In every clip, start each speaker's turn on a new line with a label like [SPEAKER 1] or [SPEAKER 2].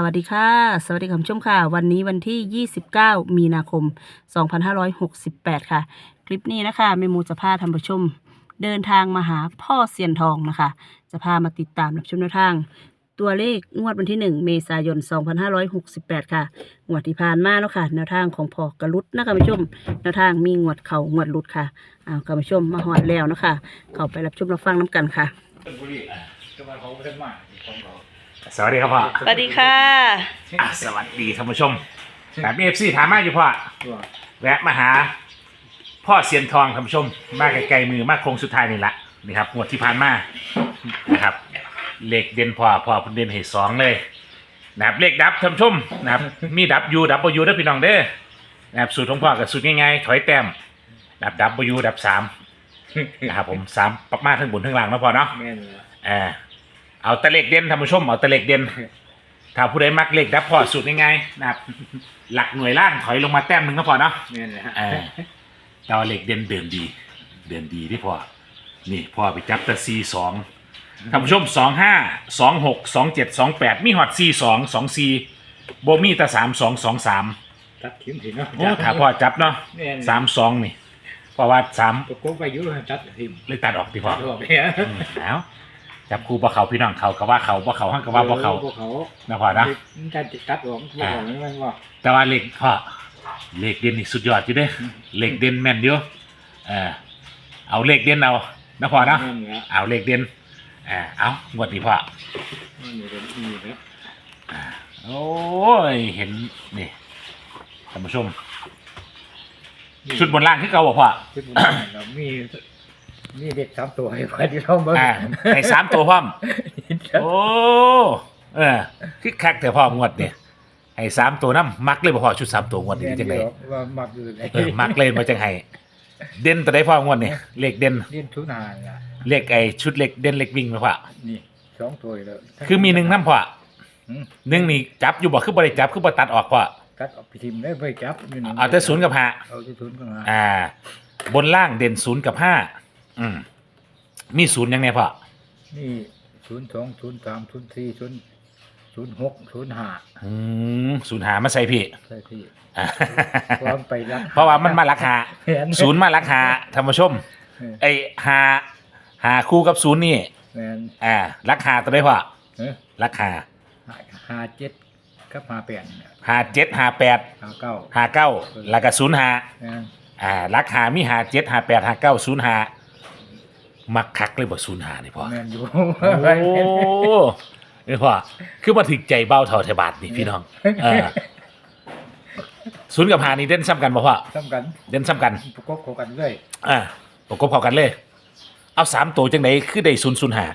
[SPEAKER 1] สวัสดีค่ะ สวัสดีคุณผู้ชมค่ะ วันนี้วันที่ 29 มีนาคม 2568 ค่ะ คลิปนี้นะคะเมมูจะพาท่านผู้ชม เดินทางมาหาพ่อเซียนทองนะคะ จะพามาติดตามรับชมแนวทาง ตัวเลขงวดวันที่ 1 เมษายน 2568 ค่ะ งวดที่ผ่านมาแล้วค่ะ แนวทางของพ่อกระลุดนะคะคุณผู้ชม แนวทางมีงวดเข่างวดลุดค่ะอ้าวคุณผู้ชมมาหอดแล้วนะคะ เข้าไปรับชมรับฟังน้ำกันค่ะ
[SPEAKER 2] ชลบุรีจังหวัดของเพิ่นมาของเขา
[SPEAKER 3] สวัสดีครับพ่อ
[SPEAKER 1] สวัสดีค่ะ
[SPEAKER 3] อะสวัสดีท่านผู้ชมแบบเอฟซีถามมาอยู่พ่อ
[SPEAKER 2] ตัว
[SPEAKER 3] แวะมาหา พ่อเซียนทองท่านผู้ชม มาไกลๆมือมาโค้งสุดท้ายนี่ละนี่ครับงวดที่ผ่านมานะครับเลขเด่นพ่อพ่อเพิ่นเด่นให้สองเลยนะครับเลขดับท่านผู้ชมนะครับมีดับยูดับยูด้วยพี่น้องเด้อนะครับสูตรของพ่อกับสูตรง่ายๆถอยแต้มดับดับยูดับสามนะครับผมสามปักมาทั้งบนทั้งล่างนะพ่อเนาะ
[SPEAKER 2] แม่นเลย
[SPEAKER 3] เออ เอาแตะเลขเด่นท่านผู้ชมเอาแตะเลขเด่นถ้าผู้ใดมักเลขดับพอสูตรง่ายๆนะครับ หลักหน่วยล่างถอยลงมาแต้มหนึ่งก็พอเนาะ
[SPEAKER 2] แม่นเลยฮะ
[SPEAKER 3] เออแต่ว่าเลขเด่นเดินดี เดินดีที่พอนี่พอไปจับแต่ซีสองท่านผู้ชมสองห้าสองหกสองเจ็ดสองแปดมีฮอตซีสองสองซีโบมีแต่สามสองสองสาม
[SPEAKER 2] ตัดทิ้งถิ่นเนาะ
[SPEAKER 3] โอ้ถ้าพ่อจับเนาะ
[SPEAKER 2] แม่น
[SPEAKER 3] สามสองนี่เพราะว่าสาม
[SPEAKER 2] ตะโกนไปอยู่ตัดทิ้ง
[SPEAKER 3] เลยตัดออกที่พอ
[SPEAKER 2] ตัดออกเนี่ย
[SPEAKER 3] อืมเอา จับครูบ่เขาพี่น้องเขาก็ว่าเขาบ่เขาห้างก็ว่าบ่เขา
[SPEAKER 2] พวกเขา
[SPEAKER 3] นะพอนะ
[SPEAKER 2] การตัดออกพวกเขามันว่า
[SPEAKER 3] แต่ว่าเลขพ่อเลขเด่นนี่สุดยอดอยู่เด้เลขเด่นแม่นเยอะเออเอาเลขเด่นเอานะพ่อนะ
[SPEAKER 2] แม่นเลย
[SPEAKER 3] เอาเลขเด่นอ่าเอางวดนี้พ่อ
[SPEAKER 2] แม่นเลยนี่นะ
[SPEAKER 3] อ่าโอ้ยเห็นนี่ท่านผู้ชม ชุดบนล่างที่เก่าบอกพ่อ
[SPEAKER 2] ชุดบนเรามี มีเด็กสามตัวให้ไปที่เราเบิ่ง
[SPEAKER 3] อ่าให้สามตัวพร้อม โอ้เออคิกคักแต่พ่องวดเนี่ยให้สามตัวน้ำมักเลยบ่พ่อชุดสามตัวงวดนี้
[SPEAKER 2] แม่น
[SPEAKER 3] จังได
[SPEAKER 2] เดียวว่ามักอยู่ไหน
[SPEAKER 3] เออมักเลยมาจังไห้เด่นตัวใดพ่องวดนี่เลขเด่น
[SPEAKER 2] เรียนทุนานอะ
[SPEAKER 3] เลขไอ้ชุดเลขเด่นเลขวิ่งไหมพ่อ
[SPEAKER 2] นี่สองตัวเลย
[SPEAKER 3] คือมีหนึ่งน้ำพ่อ
[SPEAKER 2] อืม
[SPEAKER 3] หนึ่งนี่จับอยู่บ่คือบ่ได้จับคือบ่ตัดออกพ่อ
[SPEAKER 2] ตัดออกไปทิมได้ไปจับอยู่นี่
[SPEAKER 3] เอาแต่ศูนย์กับห้า
[SPEAKER 2] เอาที่ศูนย์ก็มา
[SPEAKER 3] อ่า บนล่างเด่นศูนย์กับห้า อืมมีศูนย์ยังไงพ่อ
[SPEAKER 2] นี่ศูนย์สองศูนย์สามศูนย์สี่ศูนย์ศูนย์หกศูนย์ห้า
[SPEAKER 3] อืมศูนย์หามาใส่พี่
[SPEAKER 2] ใช่พี่
[SPEAKER 3] อ่า
[SPEAKER 2] พร้อมไปรัก
[SPEAKER 3] เพราะว่ามันมาราคา
[SPEAKER 2] แผน
[SPEAKER 3] ศูนย์มาราคาท่านผู้ชม
[SPEAKER 2] เออ
[SPEAKER 3] ไอ้หาหาคู่กับศูนย์นี่
[SPEAKER 2] แมน
[SPEAKER 3] อ่าราคาตัวได้พ่อ
[SPEAKER 2] เออ
[SPEAKER 3] ราคา
[SPEAKER 2] ห้าห้าเจ็ดกับห้าแปดเนี่ย
[SPEAKER 3] หาเจ็ดหาแปด
[SPEAKER 2] ห้าเก้า
[SPEAKER 3] หาเก้าแล้วก็ศูนย์หา
[SPEAKER 2] แมน
[SPEAKER 3] อ่าราคามีหาเจ็ดหาแปดหาเก้าศูนย์หา มักคักเลยบ่ศูนย์หานี่พ่อ
[SPEAKER 2] แมนอยู่
[SPEAKER 3] โอ้นี่พ่อคือมาถึงใจเบ้าเท่าไทยบาทนี่พี่น้องเออศูนย์กับหานี่เด่นซ้ำกันบ่พ่อ
[SPEAKER 2] สำคัญ
[SPEAKER 3] เด่นซ้ำกัน
[SPEAKER 2] ประกบเข้ากันเลย
[SPEAKER 3] อ่าประกบเข้ากันเลย เอาสามตัวจังไหนคือได้ศูนย์ศูนย์หา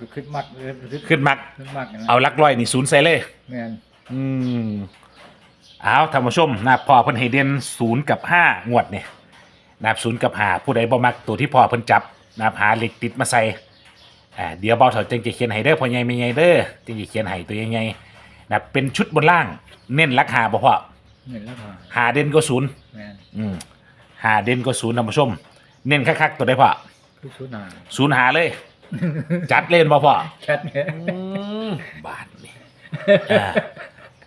[SPEAKER 2] ก็ขึ้นมัดเลย
[SPEAKER 3] ขึ้นมัก
[SPEAKER 2] ขึ้นมัดนะ
[SPEAKER 3] เอาลักร้อยนี่ศูนย์ใส่เลย
[SPEAKER 2] แมน
[SPEAKER 3] อืมเอาท่านผู้ชมนะพ่อเพิ่นให้เด่นศูนย์กับห้างวดเนี่ยนะครับศูนย์กับห้าผู้ใดบ่มักตัวที่พ่อเพิ่นจับ นะครับหาเหล็กติดมาใส่อ่าเดี๋ยวเบาเถาจึงจะเขียนให้เด้อพ่อใหญ่ไม่ใหญ่เด้อจึงจะเขียนให้ตัวใหญ่ๆนะครับเป็นชุดบนล่าง เน้นราคาบ่พ่อ
[SPEAKER 2] เงินแล้วมา
[SPEAKER 3] หาเด่นก็ศูนย์
[SPEAKER 2] แมน
[SPEAKER 3] อืมหาเด่นก็ศูนย์ท่านผู้ชม เน้นคักๆตัวได้พ่อ
[SPEAKER 2] ทุกศูนย์หา
[SPEAKER 3] ศูนย์หาเลย จัดเล่นบ่พ่อ
[SPEAKER 2] แคทเนี่ย
[SPEAKER 3] บาทนี่อ่า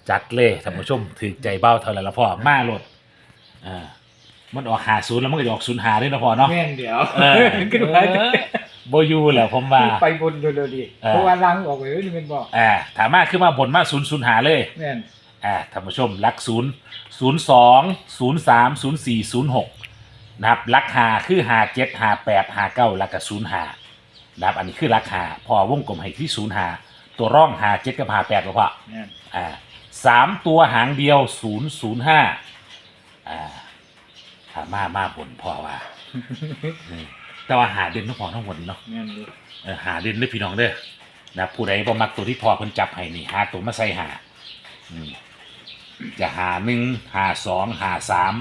[SPEAKER 3] จัดเลยท่านผู้ชมถือใจเบ้าเท่าไหร่ละพ่อมาโลดอ่า มันออกหาศูนย์แล้วมันก็จะออกศูนย์หาด้วยนะพ่อเนาะ
[SPEAKER 2] แม่นเดี๋ยว
[SPEAKER 3] เออ
[SPEAKER 2] ขึ้นมา
[SPEAKER 3] โบอยูแหละผมว่า
[SPEAKER 2] ไปบนเร็วๆดิ
[SPEAKER 3] เออ
[SPEAKER 2] เพราะว่าล้างออกไปแล้วนี่มันบอก
[SPEAKER 3] อ่าถามมาขึ้นมาบนมาศูนย์ศูนย์หาเลย
[SPEAKER 2] แม่น
[SPEAKER 3] อ่าท่านผู้ชมลักศูนย์ศูนย์สองศูนย์สามศูนย์สี่ศูนย์หกนะครับลักหาคือหาเจ็ดหาแปดหาเก้าแล้วก็ศูนย์หานะครับอันนี้คือราคาพอวงกลมให้ที่ศูนย์หาตัวร่องหาเจ็ดกับหาแปดหรือเปล่า
[SPEAKER 2] แม่น
[SPEAKER 3] อ่าสามตัวหางเดียวศูนย์ศูนย์ห้าอ่า ถามมามาบนพ่อว่าอืมแต่ว่าหาเด่นทั้งพอทั้งหมดนี่เนาะ
[SPEAKER 2] แม่นดิ
[SPEAKER 3] เออหาเด่นด้วยพี่น้องเด้อนะผู้ใดบ่มักตัวที่พ่อเพิ่นจับให้นี่หาตัวมาใส่หาอืมจะหาหนึ่งหาสองหาสาม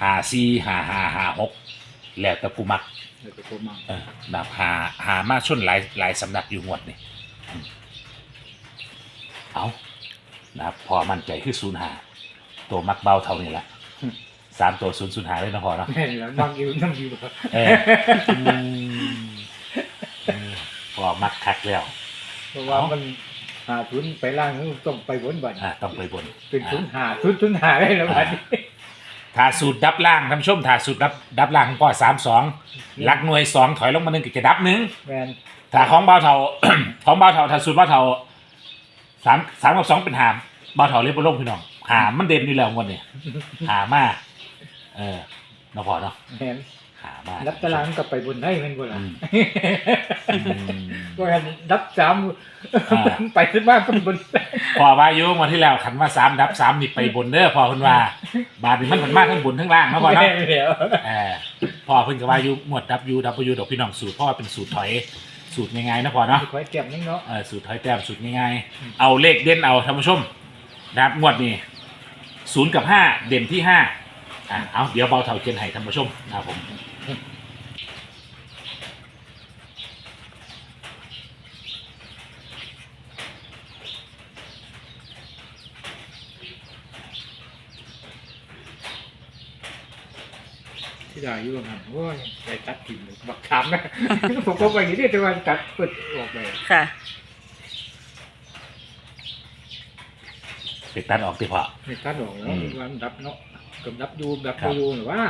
[SPEAKER 3] หาสี่หาห้าหาหกแล้วแต่ผู้มัก
[SPEAKER 2] เดี๋ยวจะโทรมา
[SPEAKER 3] เออนะหาหามาชนหลายหลายสำนักอยู่งวดนี่อืมเอานะครับพอมั่นใจคือศูนย์หาตัวมักเบาเท่านี้แหละ สามตัวศูนย์ศูนย์หาเลยนะพอเนาะ
[SPEAKER 2] แม่นแล้วบางอยู่น้ำอยู่
[SPEAKER 3] เอออืมเออพอมักคักแล้ว
[SPEAKER 2] เพราะว่ามันหาศูนย์ไปล่างต้องไปบนบัด
[SPEAKER 3] อ่าต้องไปบน
[SPEAKER 2] เป็นศูนย์หาศูนย์ศูนย์หาได้แล้วบัดนี้
[SPEAKER 3] ถ้าสูตรดับล่างท่านผู้ชมถ้าสูตรดับดับล่างของพ่อสามสองหลักหน่วยสองถอยลงมาหนึ่งก็จะดับหนึ่ง
[SPEAKER 2] แมน
[SPEAKER 3] ถ้าของเบาเทา ของเบาเทาถ้าสูตรเบาเทาสามสามกับสองเป็นหามเบาเทาเรียบร้อยพี่น้องหามมันเด่นอยู่แล้วงวันนี้หามาก เออเนาะพอเนาะ
[SPEAKER 2] แมน
[SPEAKER 3] หามาก
[SPEAKER 2] รับตารางก็ไปบนได้แมันบ่ล่ะ
[SPEAKER 3] อืม
[SPEAKER 2] ก็งั้นรับสาม
[SPEAKER 3] อ่า
[SPEAKER 2] ไปขึ้นบ้านก็บน
[SPEAKER 3] พอว่าอยุ่งวันที่แล้วขันว่าสามดับสามนี่ไปบนเด้อพอเพิ่นว่า บาทนี่มันผลมากทั้งบนทั้งล่างเนาะพอเนาะ
[SPEAKER 2] แม่แล้ว
[SPEAKER 3] เออพอเพิ่นก็ว่าอยู่หมวดดับยูดับยูดอกพี่น้องสูตรเพราะว่าเป็นสูตรถอยสูตรง่ายๆนะพอเนาะ
[SPEAKER 2] คอยเก็บนึงเนาะ
[SPEAKER 3] เออสูตรถอยแต้มสูตรง่ายๆเอาเลขเด่นเอาท่านผู้ชมนะครับงวดนี้ศูนย์กับห้าเด่นที่ห้า อะเอาเดี๋ยวเบาเท่าเจนให้ท่านผู้ชมนะครับผม
[SPEAKER 2] ที่ได้อยู่นั่นโอ้ยไปตัดถิ่นเลยบักขามนะ ผมก็ไปอย่างนี้แต่ว่าตัดเปิดออกไป
[SPEAKER 1] ค่ะ
[SPEAKER 3] เด็กตัดออกติพอ
[SPEAKER 2] ไม่ตัดออกแล้ว
[SPEAKER 3] อืม
[SPEAKER 2] วันดับเนาะ กับดับอยูดับ
[SPEAKER 3] ครับ
[SPEAKER 2] อยูหรือว่า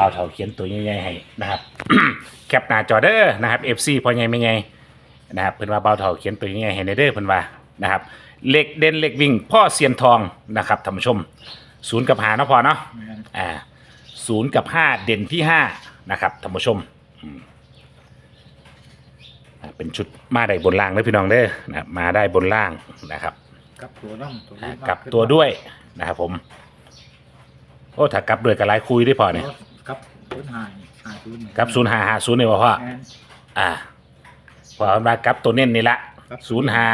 [SPEAKER 3] บาเท่าเขียนตัวใหญ่ๆให้นะครับ แคปหน้าจอเด้อนะครับ FC พอใหญ่ไม่ใหญ่นะครับเพิ่นว่าเบาเท่าเขียนตัวใหญ่ๆให้ในเด้อเพิ่นว่านะครับเลขเด่นเลขวิ่ง พ่อเซียนทองนะครับท่านผู้ชมศูนย์กับหาเนาะพอเนาะ
[SPEAKER 2] แม่น
[SPEAKER 3] อ่าศูนย์กับห้าเด่นที่ห้านะครับท่านผู้ชมอืมอ่าเป็นชุดมาได้บนล่างเลยพี่น้องเด้อนะครับมาได้บนล่างนะครับ
[SPEAKER 2] กลับตัวน้องตัว
[SPEAKER 3] อ่า
[SPEAKER 2] นี้
[SPEAKER 3] กลับตัวด้วยนะครับผม โอ้ถ้ากลับด้วยกับหลายคุยได้พอเนี่ย
[SPEAKER 2] กลับ ศูนย์หานี่หาศูนย์
[SPEAKER 3] กลับศูนย์ห้าห้าศูนย์เนี่ยว่าพ่อ
[SPEAKER 2] แม่น
[SPEAKER 3] อ่าพอมากลับตัวเน้นนี่ละ
[SPEAKER 2] ครับ
[SPEAKER 3] ศูนย์ห้า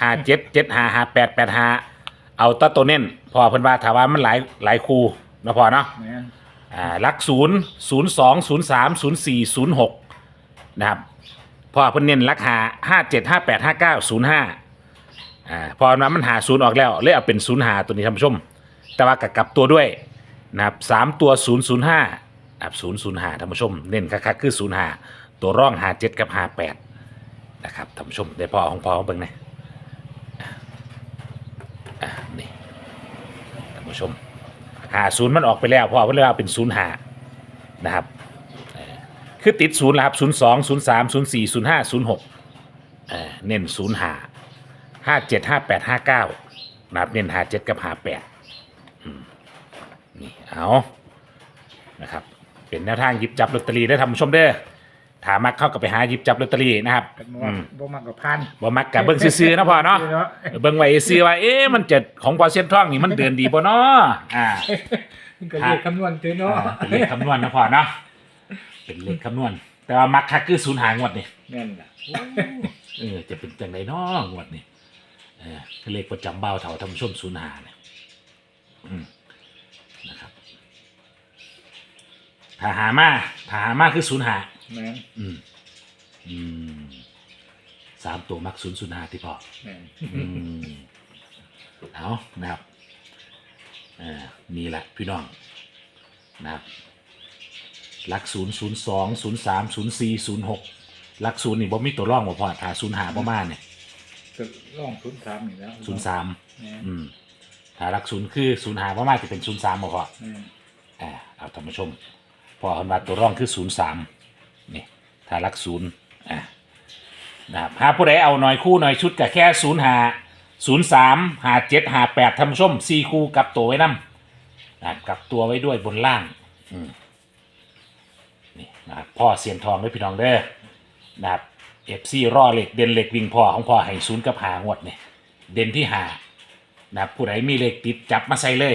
[SPEAKER 3] ห้าเจ็ดเจ็ดห้าห้าแปดแปดห้าเอาแตัตัวเน้นพอเพิ่นว่าถามว่ามันหลายหลายคูเนาะพอเนาะ
[SPEAKER 2] แม่น
[SPEAKER 3] อ่าหลักศูนย์ศูนย์สองศูนย์สามศูนย์สี่ศูนย์หกนะครับพอเพิ่นเน้นหลักหาห้าเจ็ดห้าแปดห้าเก้าศูนย์ห้าอ่าพอนั้นมันหาศูนย์ออกแล้วเลยเอาเป็นศูนย์หาตัวนี้ท่านผู้ชม แต่ว่ากับกลับตัวด้วยนะครับสามตัวศูนย์ศูนย์ห้า นะครับศูนย์ศูนย์หาท่านผู้ชม เน้นคักๆคือศูนย์หาตัวร่องหาเจ็ดกับหาแปดนะครับท่านผู้ชมได้พอของพอของเบิ่งหนะอ่านี่ท่านผู้ชมหาศูนย์มันออกไปแล้วพราะว่าเพิ่นเลยเอาเป็นศูนย์หานะครับเอ่อคือติดศูนย์แล้วครับศูนย์สองศูนย์สามศูนย์สี่ศูนย์ห้าศูนย์หกเน้นศูนย์หาห้าเจ็ดห้าแปดห้าเก้านะครับเน้นหาเจ็ดกับหาแปดนี่เอานะครับ เป็นแนวทางหยิบจับลอตเตอรี่ได้ทำชมเด้อถามมักเข้ากับไปหาหยิบจับลอตเตอรี่นะครับ
[SPEAKER 2] กันบ่
[SPEAKER 3] อืม
[SPEAKER 2] บ่มากกับพัน
[SPEAKER 3] บ่มักกับเบิ้งซื้อๆนะพ่อเนาะ
[SPEAKER 2] เนาะ
[SPEAKER 3] เบิ่งไว้ซื้อว่าเอ๊ะมันจะของพอเซียนท่องนี่มันเดินดีบ่เนาะอ่า
[SPEAKER 2] มันก็เรียกคำนวณเถอะเนาะ
[SPEAKER 3] อ่าเป็นเลขคำนวณนะพ่อเนาะ เป็นเลขคำนวณ แต่ว่ามักคักคือศูนย์หางวดนี่
[SPEAKER 2] แม่นล่ะ
[SPEAKER 3] เออจะเป็นจังไดเนาะงวดนี่เออคือเลขประจำเบาเถาทำชมศูนย์หาเนี่ยอืมนะครับ ถ้าหามาถ้าหามาคือศูนย์หา
[SPEAKER 2] แม่น
[SPEAKER 3] อืมอืมสามตัวมักศูนย์ศูนย์หาที่พอ
[SPEAKER 2] แม่น
[SPEAKER 3] อืมเอานะครับอ่านี่แหละพี่น้องนะครับหลักศูนย์ศูนย์สองศูนย์สามศูนย์สี่ศูนย์หกหลักศูนย์นี่บ่มีตัวร่องบ่พอถ้าศูนย์หาบ่มาเนี่ย
[SPEAKER 2] ก็ร่องศูนย์สามนี่แล้ว
[SPEAKER 3] ศูนย์สาม
[SPEAKER 2] แม่น
[SPEAKER 3] อืมถ้าหลักศูนย์คือศูนย์หาบ่มาจะเป็นศูนย์สามบ่พอ
[SPEAKER 2] แม่น
[SPEAKER 3] อ่าเอาท่านผู้ชม พอคนว่าตัวร่องคือศูนย์สามนี่ถ้าหลักศูนย์อ่านะครับหาผู้ใดเอาหน่อยคู่หน่อยชุดกับแค่ศูนย์หาศูนย์สามหาเจ็ดหาแปดท่านผู้มสี่คู่กับตัวไว้นํนะครับกับตัวไว้ด้วยบนล่างอืมนี่นะครับพ่อเสียนทองด้วยพี่น้องเด้อนะครับเอฟซีรอเหล็กเด่นเหล็กวิ่งพ่อของพ่อให้ศูนย์กับหางวดเนี่ยเด่นที่หานะครับผู้ใดมีเหล็กติดจับมาใส่เลย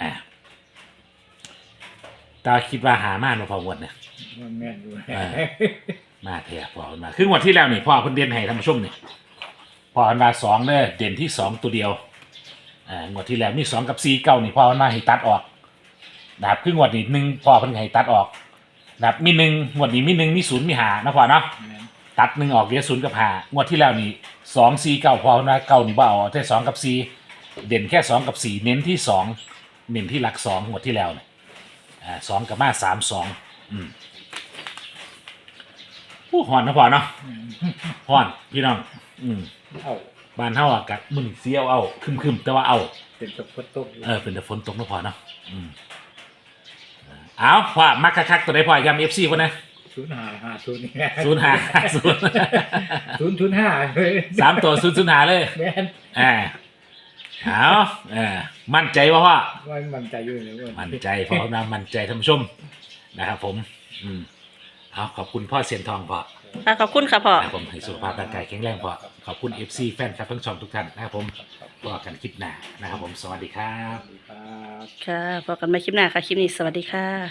[SPEAKER 3] อ่า ตาคิดว่าหามากมาพองวดเนี่ย
[SPEAKER 2] มันแม่นอยู่
[SPEAKER 3] อ่ามาแท้พอมาคืองวดที่แล้วนี่พ่อเพิ่นเด่นให้ท่านผู้ชมนี่พ่อเพิ่นมาสองเด้อเด่นที่สองตัวเดียวอ่างวดที่แล้วมีสองกับสี่เก้านี่พ่อเพิ่นมาให้ตัดออกนะครับคืองวดนี้หนึ่งพ่อเพิ่นให้ตัดออกนะครับมีหนึ่งงวดนี้มีหนึ่งมีศูนย์มีหานะพ่อเนาะ
[SPEAKER 2] แม่น
[SPEAKER 3] ตัดหนึ่งออกเหลือศูนย์กับหางวดที่แล้วนี่สองสี่เก้าพอนะเก้านี่บ่เอาแต่สองกับสี่เด่นแค่สองกับสี่เน้นที่สองเน้นที่หลักสองงวดที่แล้วเนี่ย อ่าสองกับมาสามสองอืมผู้หอนนะพอเนาะ
[SPEAKER 2] แม่น
[SPEAKER 3] หอนพี่น้อง อืม
[SPEAKER 2] เอา
[SPEAKER 3] บ้านเฮาอากาศมึนเสียวเอาคึมคึมๆแต่ว่าเอา
[SPEAKER 2] เป็นตะพุตตกอยู่
[SPEAKER 3] เออเป็นแต่ฝนตกนะพอเนาะอืมเอาพ่อมักคักๆตัวใดพ่อย้ำเอฟซีคนนะ
[SPEAKER 2] ศูนย์ห้าห้าศูนย์นี่
[SPEAKER 3] ศูนย์ห้าศูนย์
[SPEAKER 2] ศูนย์ศูนย์ห้าเลย
[SPEAKER 3] สามตัวศูนย์ศูนย์หาเลย
[SPEAKER 2] แม่น
[SPEAKER 3] อ่า เอาเออมั่นใจว่าพ่อ
[SPEAKER 2] ว่ามันใจอยู่เลยว่า
[SPEAKER 3] มั่นใจพ่อนะมั่นใจท่านผู้ชมนะครับผมอืมเอาขอบคุณพ่อเสียนทองพ่อ
[SPEAKER 1] ค่ะขอบคุณค่ะพ่อ
[SPEAKER 3] นะครับผมให้สุขภาพร่างกายแข็งแรงพ่อขอบคุณ FC แฟนคลับทั้งช่องทุกท่านนะครับผมต่อกันคลิปหน้านะครับผม สวัสดีครับ
[SPEAKER 2] ครับ
[SPEAKER 1] ค่ะพบกันใหม่คลิปหน้าค่ะ คลิปนี้สวัสดีค่ะ